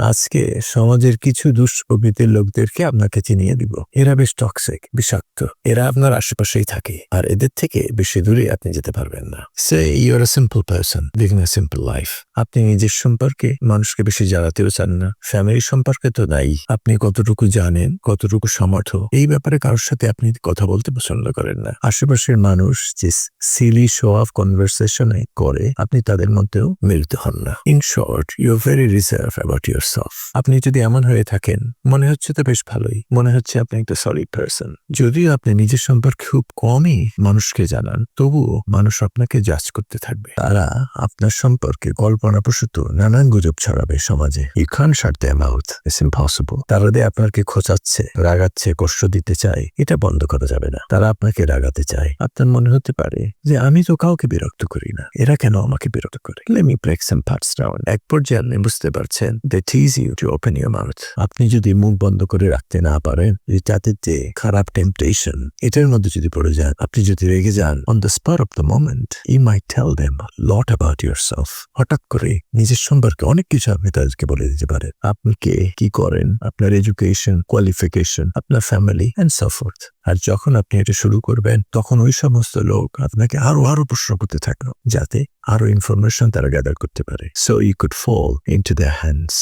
আজকে সমাজের কিছু দুষ্প্রকৃতির লোকদেরকে আপনাকে চিনিয়ে দিব। এরা বেশ টক্সিক বিষাক্ত। এরা আপনার আশেপাশেই থাকে। আর এদের থেকে বেশি দূরে আপনি যেতে পারবেন না। Say you're a simple person living simple life আপনি নিজের সম্পর্কে মানুষকে বেশি জ্বালাতেও চান না। ফ্যামিলি সম্পর্কে তো নাই আপনি কতটুকু জানেন, কতটুকু সমর্থ, এই ব্যাপারে কারোর সাথে আপনি কথা বলতে পছন্দ করেন না। আশেপাশের মানুষ যে সিলি শো অফ কনভারসেশনে করে, আপনি তাদের মধ্যেও মিলিত হন না। In short you very reserve about yourself আপনি যদি এমন হয়ে থাকেন, মনে হচ্ছে তো বেশ ভালোই। মনে হচ্ছে আপনি একটা সলিড পার্সন যদিও আপনি নিজের সম্পর্কে খুব কমই মানুষকে জানান, তবুও মানুষ আপনাকে জাজ করতে থাকবে। তারা আপনার সম্পর্কে কল্পনাপ্রসূত নানান গুজব ছড়াবে সমাজে। ইউ খান দ্য মাউথ ইটস ইম্পসিবল তারা দিয়ে আপনাকে খোঁচাচ্ছে, রাগাচ্ছে, কষ্ট দিতে চায়, এটা বন্ধ করা যাবে না। তারা আপনাকে রাগাতে চায়। আপনার মনে হতে পারে যে আমি তো কাউকে বিরক্ত করি না। এরা কেন আমাকে বিরক্ত করে? Let me break some parts down এক পর্যায়ে আপনি বুঝতে পারছেন they tease you to open your mouth আপনি যদি মুখ বন্ধ করে রাখতে না পারেন যে তাদের যে খারাপ টেম্পটেশন এটার মধ্যে যদি পড়ে যান, আপনি যদি রেগে যান on the spur of the moment you may tell them lot about yourself হঠাৎ করে নিজের সম্পর্কে অনেক কিছু আপনি তাদেরকে বলে দিতে পারেন। আপনি কে কি করেন? আপনার এডুকেশন কোয়ালিফিকেশন আপনার ফ্যামিলি অ্যান্ড সফোর্থ আর যখন আপনি এটা শুরু করবেন, তখন ওই সমস্ত লোক আপনাকে আরও আরও প্রশ্ন করতে থাকল যাতে আরও ইনফরমেশন তারা গ্যাদার করতে পারে। So you could fall into the hands